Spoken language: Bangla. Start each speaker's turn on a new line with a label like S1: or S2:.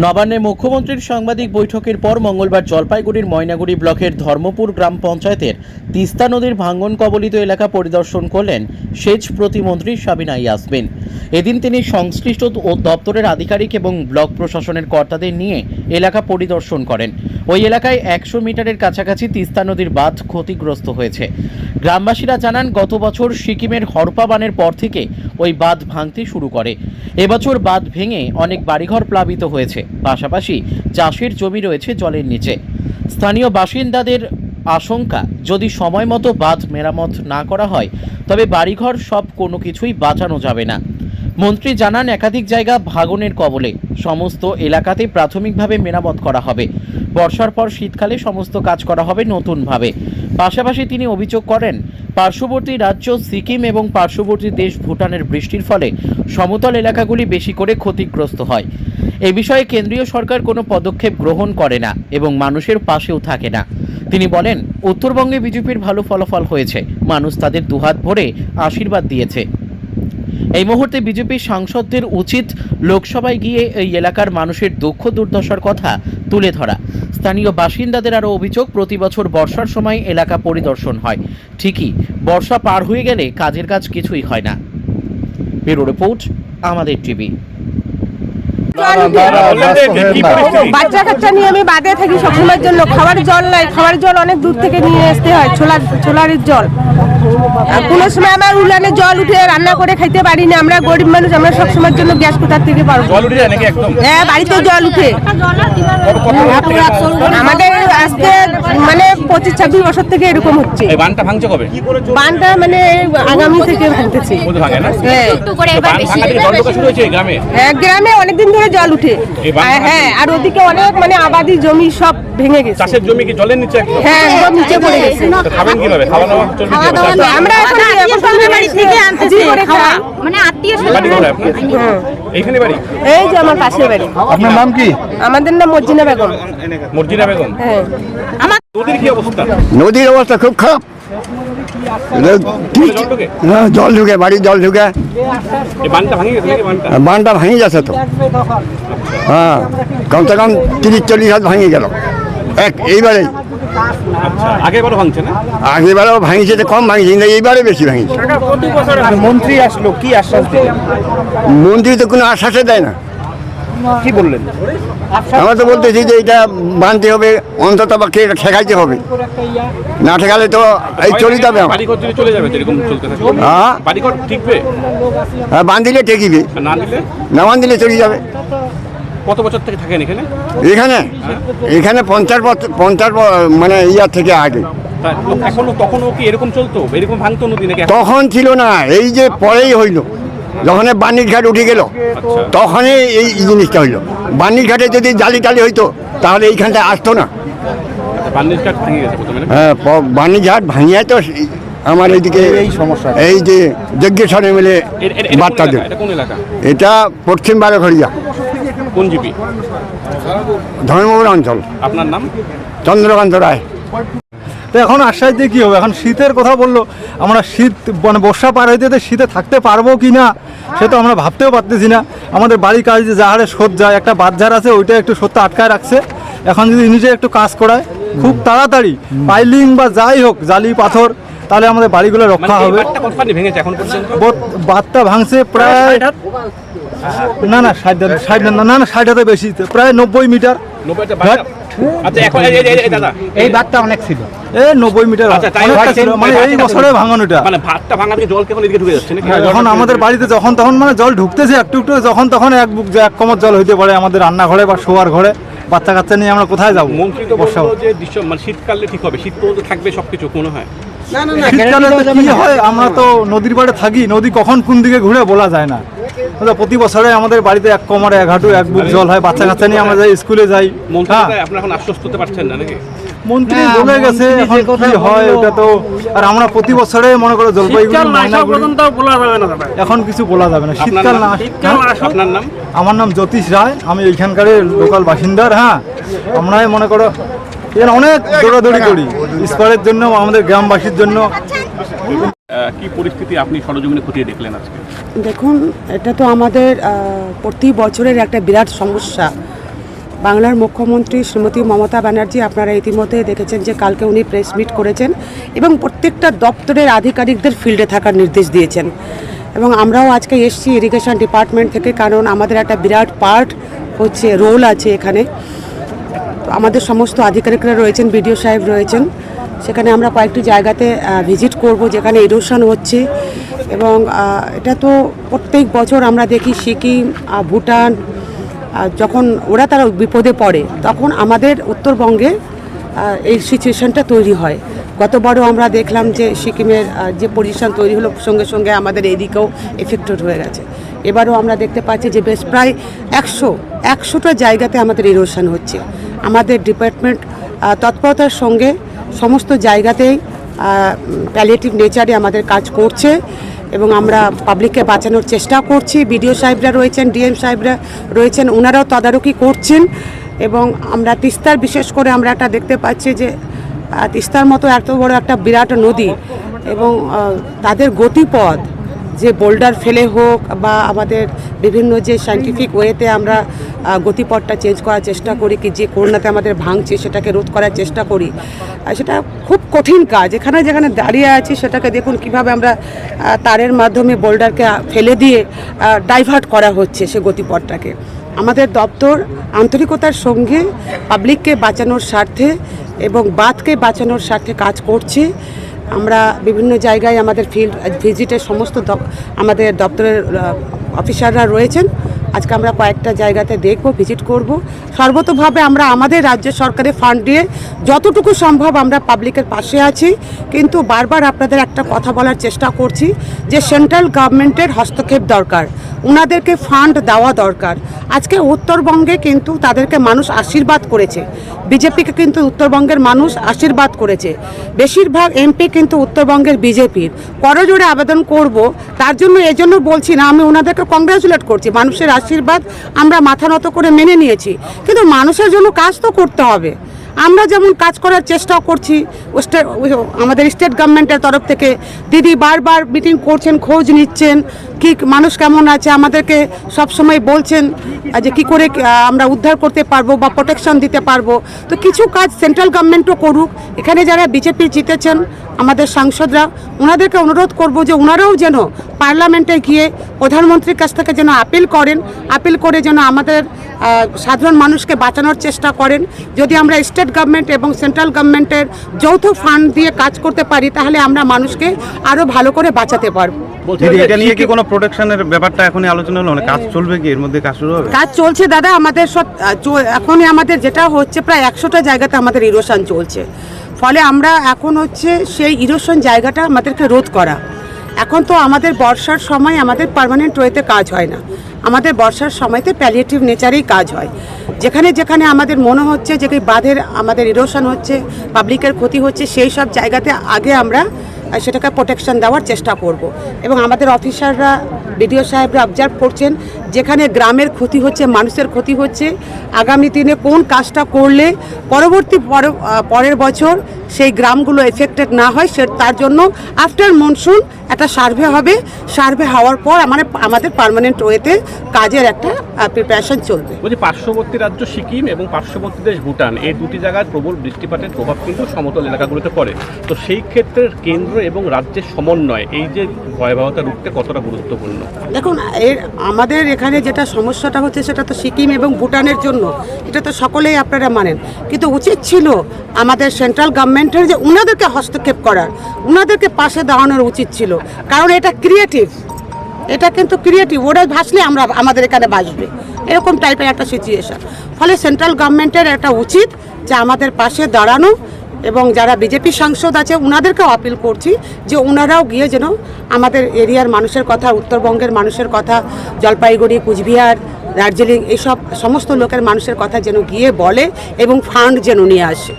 S1: নবান্নে মুখ্যমন্ত্রীর সাংবাদিক বৈঠকের পর মঙ্গলবার জলপাইগুড়ির ময়নাগুড়ি ব্লকের ধর্মপুর গ্রাম পঞ্চায়েতের তিস্তা নদীর ভাঙ্গন কবলিত এলাকা পরিদর্শন করলেন সেচ প্রতিমন্ত্রী সাবিনা ইয়াসমিন। এদিন তিনি সংশ্লিষ্ট ও দপ্তরের আধিকারিক এবং ব্লক প্রশাসনের কর্তাদের নিয়ে এলাকা পরিদর্শন করেন। ওই এলাকায় একশো মিটারের কাছাকাছি তিস্তা নদীর বাঁধ ক্ষতিগ্রস্ত হয়েছে। গ্রামবাসীরা জানান, গত বছর সিকিমের হরপা বানের পর থেকে ওই বাঁধ ভাঙতে শুরু করে। এবছর বাঁধ ভেঙে অনেক বাড়িঘর প্লাবিত হয়েছে। পাশাপাশি চাষের জমি রয়েছে জলের নিচে। স্থানীয় বাসিন্দাদের আশঙ্কা, যদি সময় মতো বাঁধ মেরামত না করা হয়, তবে বাড়িঘর সব কোনো কিছুই বাঁচানো যাবে না। মন্ত্রী জানান, একাধিক জায়গা ভাগনের কবলে সমস্ত এলাকাতে প্রাথমিকভাবে মেরামত করা হবে। বর্ষার পর শীতকালে সমস্ত কাজ করা হবে নতুনভাবে। পাশাপাশি তিনি অভিযোগ করেন, পার্শ্ববর্তী রাজ্য সিকিম এবং পার্শ্ববর্তী দেশ ভুটানের বৃষ্টির ফলে সমতল এলাকাগুলি বেশি করে ক্ষতিগ্রস্ত হয়। এ বিষয়ে কেন্দ্রীয় সরকার কোনো পদক্ষেপ গ্রহণ করে না এবং মানুষের পাশেও থাকে না। তিনি বলেন, উত্তরবঙ্গে বিজেপির ভালো ফলাফল হয়েছে। মানুষ তাদের দুহাত ভরে আশীর্বাদ দিয়েছে। এই মুহূর্তে বিজেপির সাংসদদের উচিত লোকসভায় গিয়ে এই এলাকার মানুষের দুঃখ দুর্দশার কথা তুলে ধরা। স্থানীয় বাসিন্দাদের আরও অভিযোগ, প্রতি বছর বর্ষার সময় এলাকা পরিদর্শন হয়। ঠিকই, বর্ষা পার হয়ে গেলে কাজের কাজ কিছুই হয় না। ব্যুরো রিপোর্ট, আমাদের টিভি।
S2: বাচ্চা কাচ্চা নিয়ে আমি বাদে থাকি সবসময়ের জন্য। খাবার জল নাই খাবার জল অনেক দূর থেকে নিয়ে আসতে হয় ছোলা ছোলারের জল। আর কোনো সময় আমার উলানে জল উঠে রান্না করে খাইতে পারি না আমরা গরিব মানুষ আমরা সবসময়ের জন্য গ্যাস কোথার থেকে পারব হ্যাঁ বাড়িতে জল উঠে। মানে পঁচিশ ছাব্বিশ বছর থেকে এরকম হচ্ছে।
S3: এই বানটা ভাঙছে কবে?
S2: বানটা মানে আগামী থেকে ভাঙতেছে।
S3: কোথায় ভাঙে না?
S2: হ্যাঁ।
S3: বান ভাঙা থেকে জল ঢোকা শুরু হয়েছে গ্রামে?
S2: হ্যাঁ, গ্রামে অনেকদিন ধরে জল উঠে। হ্যাঁ আর ওদিকে অনেক মানে আবাদি জমি সব ভেঙে গেছে।
S3: চাষের জমি কি জলের নিচে
S2: হ্যাঁ একদম নিচে পড়ে গেছে।
S3: খাবেন কীভাবে? খাওয়া দাওয়া চলবে
S2: আমরা এখন বাড়ি থেকে আনতেছি। খাওয়া
S4: মানে আত্মীয়
S3: বাড়ি এইখানে বাড়ি?
S2: এই যে আমার পাশের বাড়ি।
S5: আপনার নাম কি?
S2: আমাদের নাম মর্জিনা বেগম।
S3: মর্জিনা বেগম?
S2: হ্যাঁ।
S3: নদীর অবস্থা?
S5: খুব খারাপ।
S3: জল
S5: হ্যাঁ, জল ঢুকে বাড়ির জল ঢুকে।
S3: বানটা ভাঙে গেছে
S5: তো। হ্যাঁ কমসে কম তিরিশ চল্লিশ হাত ভাঙি গেল। এক এইবারে।
S3: আচ্ছা আগে ভাঙছে না?
S5: আগেবারেও ভাঙিছে তো কম ভাঙিছে কিন্তু এইবারে বেশি ভাঙিছে।
S3: মন্ত্রী আসলো কি আশ্বাস
S5: মন্ত্রী তো কোনো আশ্বাসে দেয় না।
S3: কি বললেন?
S5: আমরা তো বলতেছি যে এটা বানতে হবে অন্তত বা কে ঠেকাইতে হবে। না ঠেকালে তো এই চলে যাবে আমার
S3: বাড়ি ঘর যদি চলে যাবে তো এরকম চলতে থাকে
S5: হ্যাঁ?
S3: বাড়ি
S5: হ্যাঁ, বান দিলে ঠেকিবে।
S3: না দিলে?
S5: না বান দিলে চলে যাবে।
S3: কত বছর থেকে থাকেন এখানে?
S5: এখানে? এখানে পঞ্চাশ বছর পঞ্চাশ মানে ইয়ার থেকে আগে।
S3: তা এখনও তখনও কি এরকম চলতো? এরকম ভাঙতো নদী নাকি
S5: তখন ছিল না এই যে পরেই হইল। যখন বাণিজ্য ঘাট উঠে গেল তখনই এই জিনিসটা হইল। বাণিজ্য ঘাটে যদি জালি টালি হইতো তাহলে এইখানটা আসতো না? হ্যাঁ বাণিজ্য ঘাট ভাঙিয়ে তো আমার এইদিকে এই সমস্যা। এই যে যজ্ঞেশ্বর
S3: কোন
S5: বার্তা
S3: এলাকা?
S5: দেন
S3: এটা
S5: পশ্চিম বারোঘরিয়া।
S3: কোন জিপি?
S5: ধর্মপুর অঞ্চল।
S3: আপনার নাম?
S5: চন্দ্রকান্ত রায়।
S6: তো এখন আশ্বাস দিয়ে কী হবে? এখন শীতের কথা বলল আমরা শীত মানে বর্ষা পার হইতে তো শীতে থাকতে পারব কি না সে তো আমরা ভাবতেও পারতেছি না। আমাদের বাড়ির কাজ যে যাহারে শোধ যায় একটা বাজার আছে ওইটা একটু সত্য আটকায় রাখছে। এখন যদি নিজে একটু কাজ করায় খুব তাড়াতাড়ি পাইলিং বা যাই হোক জালি পাথর তাহলে আমাদের বাড়িগুলো
S3: মানে
S6: রক্ষা হবে।
S3: কতখানি ভেঙেছে
S6: প্রায় না না ষাট না না ষাট হাতে বেশি প্রায় নব্বই মিটার।
S3: আচ্ছা এই-
S6: বাঁধটা অনেক ছিল। নব্বই মিটার
S3: আচ্ছা,
S6: মানে এই বছরে ভাঙানো
S3: মানে ভাতটা ভাঙা থেকে জল কেমন এদিকে ঢুকে যাচ্ছে নাকি?
S6: আমাদের বাড়িতে যখন তখন মানে জল ঢুকতেছে একটু একটু যখন তখন এক বুক এক কমর জল হইতে পারে আমাদের রান্নাঘরে বা শোয়ার ঘরে। বাচ্চা কাচ্চা নিয়ে আমরা কোথায় যাব?
S3: মন্ত্রী তো
S6: বর্ষা
S3: যে দৃশ্য মানে শীতকালে ঠিক হবে। শীত পর্যন্ত থাকবে সবকিছু মনে হয়।
S6: শীতকালে কি হয় আমরা তো নদীর পাড়ে থাকি নদী কখন কোন দিকে ঘুরে বলা যায় না। প্রতি বছরে আমাদের বাড়িতে এক কোমরে এক হাঁটু এক বুক জল হয় বাচ্চা কাচ্চা নিয়ে আমরা যাই স্কুলে যাই।
S3: মন্ত্রী
S6: হ্যাঁ।
S3: আশ্বস্ত পারছেন না নাকি?
S6: বলে গেছে এখন কি হয় ওটা তো আর আমরা প্রতি বছরে মনে করো জলপাইগুড়ি এখন কিছু বলা যাবে না। শীতকাল না
S3: নাম?
S6: হ্যাঁ?
S3: আপনার নাম?
S6: আমার নাম জ্যোতিষ রায় আমি এইখানকার লোকাল বাসিন্দার হ্যাঁ। আমরাই মনে করো এর অনেক দৌড়াদৌড়ি করি। স্কোয়ারের জন্য আমাদের গ্রামবাসীর জন্য।
S3: কি পরিস্থিতি আপনি সরজমিনে খতিয়ে দেখলেন আজকে?
S7: দেখুন এটা তো আমাদের প্রতি বছরের একটা বিরাট সমস্যা।
S4: বাংলার মুখ্যমন্ত্রী শ্রীমতী মমতা ব্যানার্জি আপনারা ইতিমধ্যে দেখেছেন যে কালকে উনি প্রেস মিট করেছেন এবং প্রত্যেকটা দপ্তরের আধিকারিকদের ফিল্ডে থাকার নির্দেশ দিয়েছেন। এবং আমরাও আজকে এসেছি ইরিগেশন ডিপার্টমেন্ট থেকে কারণ আমাদের একটা বিরাট পার্ট হচ্ছে রোল আছে এখানে। আমাদের সমস্ত আধিকারিকরা রয়েছেন, বিডিও সাহেব রয়েছেন। সেখানে আমরা কয়েকটি জায়গাতে ভিজিট করব যেখানে ইরোশন হচ্ছে এবং এটা তো প্রত্যেক বছর আমরা দেখি সিকিম ভুটান যখন ওরা তারা বিপদে পড়ে, তখন আমাদের উত্তরবঙ্গে এই সিচুয়েশানটা তৈরি হয়। গতবারও আমরা দেখলাম যে সিকিমের যে পজিশন তৈরি হলো সঙ্গে সঙ্গে আমাদের এদিকেও এফেক্টেড হয়ে গেছে। এবারও আমরা দেখতে পাচ্ছি যে বেশ প্রায় একশো, একশোটা জায়গাতে আমাদের ইরোশন হচ্ছে। আমাদের ডিপার্টমেন্ট তৎপরতার সঙ্গে সমস্ত জায়গাতেই প্যালিয়েটিভ নেচারে আমাদের কাজ করছে এবং আমরা পাবলিককে বাঁচানোর চেষ্টা করছি। বিডিও সাহেবরা রয়েছেন ডিএম সাহেবরা রয়েছেন, ওনারাও তদারকি করছেন এবং আমরা তিস্তার বিশেষ করে আমরা একটা দেখতে পাচ্ছি যে তিস্তার মতো এত বড় একটা বিরাট নদী এবং তাদের গতিপথ যে বোল্ডার ফেলে হোক বা আমাদের বিভিন্ন যে সাইন্টিফিক ওয়েতে আমরা গতিপথটা চেঞ্জ করার চেষ্টা করি কি যে করোনাতে আমাদের ভাঙছে সেটাকে রোধ করার চেষ্টা করি সেটা খুব কঠিন কাজ। এখানে যেখানে দাঁড়িয়ে আছি সেটাকে দেখুন কীভাবে আমরা তারের মাধ্যমে বোল্ডারকে ফেলে দিয়ে ডাইভার্ট করা হচ্ছে সে গতিপথটাকে। আমাদের দপ্তর আন্তরিকতার সঙ্গে পাবলিককে বাঁচানোর স্বার্থে এবং বাঁধকে বাঁচানোর স্বার্থে কাজ করছি। আমরা বিভিন্ন জায়গায় আমাদের ফিল্ড ভিজিটের সমস্ত আমাদের দপ্তরের অফিসাররা রয়েছেন। আজকে আমরা কয়েকটা জায়গাতে দেখব ভিজিট করব। সর্বতভাবে আমরা আমাদের রাজ্য সরকারের ফান্ড দিয়ে যতটুকু সম্ভব আমরা পাবলিকের পাশে আছি। কিন্তু বারবার আপনাদের একটা কথা বলার চেষ্টা করছি যে সেন্ট্রাল গভর্নমেন্টের হস্তক্ষেপ দরকার। ওনাদেরকে ফান্ড দেওয়া দরকার। আজকে উত্তরবঙ্গে কিন্তু তাদেরকে মানুষ আশীর্বাদ করেছে। বিজেপিকে কিন্তু উত্তরবঙ্গের মানুষ আশীর্বাদ করেছে। বেশিরভাগ এমপি কিন্তু উত্তরবঙ্গের বিজেপির। করজোড়ে আবেদন করব, তার জন্য, এজন্য বলছি না, আমি ওনাদেরকে কংগ্রাচুলেট করছি। মানুষের আশীর্বাদ আমরা মাথা নত করে মেনে নিয়েছি। কিন্তু মানুষের জন্য কাজ তো করতে হবে। আমরা যেমন কাজ করার চেষ্টা করছি আমাদের স্টেট গভর্নমেন্টের তরফ থেকে। দিদি বারবার মিটিং করছেন, খোঁজ নিচ্ছেন, কি মানুষ কেমন আছে, আমাদেরকে সব সময় বলছেন যে কি করে আমরা উদ্ধার করতে পারব বা প্রোটেকশন দিতে পারব। তো কিছু কাজ সেন্ট্রাল গভর্নমেন্টও করুক, এখানে যারা বিজেপি জিতেছেন, আমাদের সাংসদরা, ওনাদেরকে অনুরোধ করব যে ওনারাও যেন পার্লামেন্টে গিয়ে প্রধানমন্ত্রীর কাছ থেকে যেন আপিল করেন আপিল করে যেন আমাদের সাধারণ মানুষকে বাঁচানোর চেষ্টা করেন। যদি আমরা স্টেট গভর্নমেন্ট এবং সেন্ট্রাল গভর্নমেন্টের যৌথ ফান্ড দিয়ে কাজ করতে পারি তাহলে আমরা মানুষকে আরও ভালো করে বাঁচাতে পারব।
S7: এটা নিয়ে কি কোনো প্রোটেকশনের ব্যাপারটা এখনই আলোচনা হলো? মানে কাজ চলবে কি? এর মধ্যে কাজ শুরু হবে?
S4: কাজ চলছে দাদা আমাদের সব এখনই আমাদের যেটা হচ্ছে প্রায় একশোটা জায়গাতে আমাদের ইরোশন চলছে। ফলে আমরা এখন হচ্ছে সেই ইরোশন জায়গাটা আমাদেরকে রোধ করা। এখন তো আমাদের বর্ষার সময় আমাদের পারমানেন্ট ওয়েতে কাজ হয় না। আমাদের বর্ষার সময়তে প্যালিয়েটিভ নেচারেই কাজ হয়। যেখানে যেখানে আমাদের মনে হচ্ছে যে বাঁধের আমাদের ইরোশন হচ্ছে পাবলিকের ক্ষতি হচ্ছে, সেই সব জায়গাতে আগে আমরা সেটাকে প্রোটেকশন দেওয়ার চেষ্টা করব। এবং আমাদের অফিসাররা বিডিও সাহেবরা অবজার্ভ করছেন যেখানে গ্রামের ক্ষতি হচ্ছে মানুষের ক্ষতি হচ্ছে আগামী দিনে কোন কাজটা করলে পরবর্তী পর- পরের বছর সেই গ্রামগুলো এফেক্টেড না হয় সে তার জন্য আফটার মনসুন একটা সার্ভে হবে। সার্ভে হওয়ার পর মানে আমাদের পার্মানেন্ট ওয়েতে কাজের একটা প্রিপারেশন চলবে।
S3: বলছি পার্শ্ববর্তী রাজ্য সিকিম এবং পার্শ্ববর্তী দেশ ভুটান এই দুটি জায়গায় প্রবল বৃষ্টিপাতের প্রভাব কিন্তু সমতল এলাকাগুলোতে পড়ে। তো সেই ক্ষেত্রে কেন্দ্র এবং রাজ্যের সমন্বয় এই যে ভয়াবহতা রুখতে কতটা গুরুত্বপূর্ণ?
S4: দেখুন এর আমাদের এখানে যেটা সমস্যাটা হচ্ছে সেটা তো সিকিম এবং ভুটানের জন্য। এটা তো সকলেই আপনারা মানেন। কিন্তু উচিত ছিল আমাদের সেন্ট্রাল গভর্নমেন্টের যে উনাদেরকে হস্তক্ষেপ করার, উনাদেরকে পাশে দাঁড়ানোর উচিত ছিল। কারণ এটা ক্রিয়েটিভ এটা কিন্তু ক্রিয়েটিভ ওরা ভাসলে আমরা আমাদের এখানে ভাসবে। এরকম টাইপের একটা সিচুয়েশন ফলে সেন্ট্রাল গভর্নমেন্টের একটা উচিত যে আমাদের পাশে দাঁড়ানো এবং যারা বিজেপি সাংসদ আছে ওনাদেরকেও আপিল করছি যে ওনারাও গিয়ে যেন আমাদের এরিয়ার মানুষের কথা, উত্তরবঙ্গের মানুষের কথা, জলপাইগুড়ি, কুচবিহার, দার্জিলিং এইসব সমস্ত লোকের মানুষের কথা যেন গিয়ে বলে এবং ফান্ড যেন নিয়ে আসে।